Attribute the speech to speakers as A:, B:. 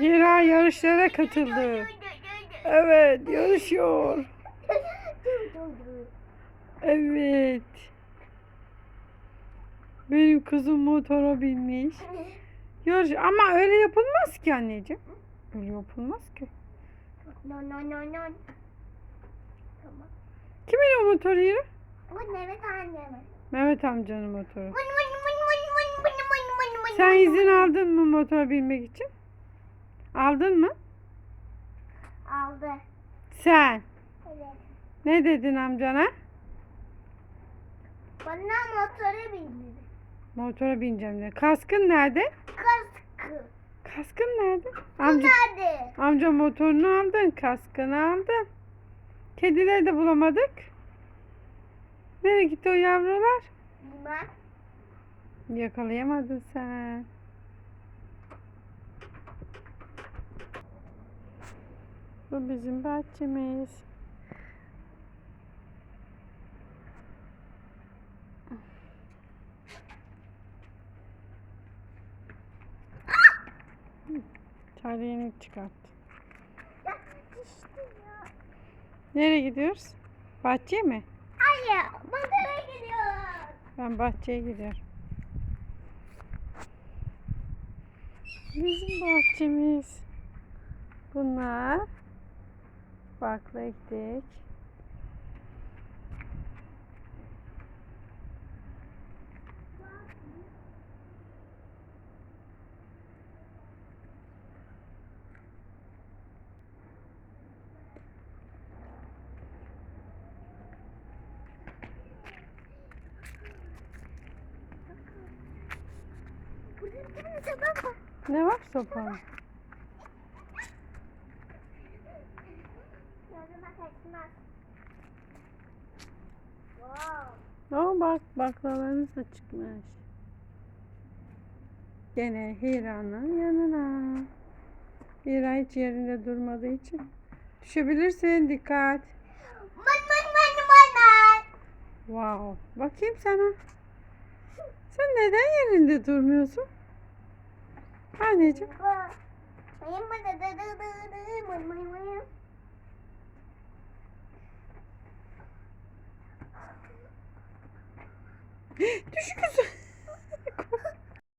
A: Hira yarışlara katıldı. Evet yarışıyor. Evet. Benim kızım motora binmiş. Yarış ama öyle yapılmaz ki anneciğim. Öyle yapılmaz ki. Kimin o motoru
B: yeri? Mehmet.
A: Mehmet amcanın motoru. Sen izin aldın mı motora binmek için? Aldın mı?
B: Aldı.
A: Sen.
B: Evet.
A: Ne dedin amcana?
B: Bana motora bindi.
A: Motora bineceğim dedi. Kaskın nerede?
B: Kaskı.
A: Kaskın nerede? Amca,
B: nerede?
A: amca motorunu aldın, kaskını aldın. Kedileri de bulamadık. Nereye gitti o yavrular?
B: Bilmem.
A: Yakalayamadın sen. Bu bizim bahçemiz. Charlie'ni çıkart. Nereye gidiyoruz? Bahçeye mi?
B: Hayır. Motora gidiyoruz.
A: Ben bahçeye gidiyorum. Bizim bahçemiz. Bunlar farklı ektik. Ne var
B: sopanın?
A: O bak baklalarımız da çıkmış. Gene Hira'nın yanına. Hira hiç yerinde durmadığı için. Düşebilirsin dikkat.
B: Mın mın mın mın.
A: Wow. Bakayım sana. Sen neden yerinde durmuyorsun? Anneciğim. Düşük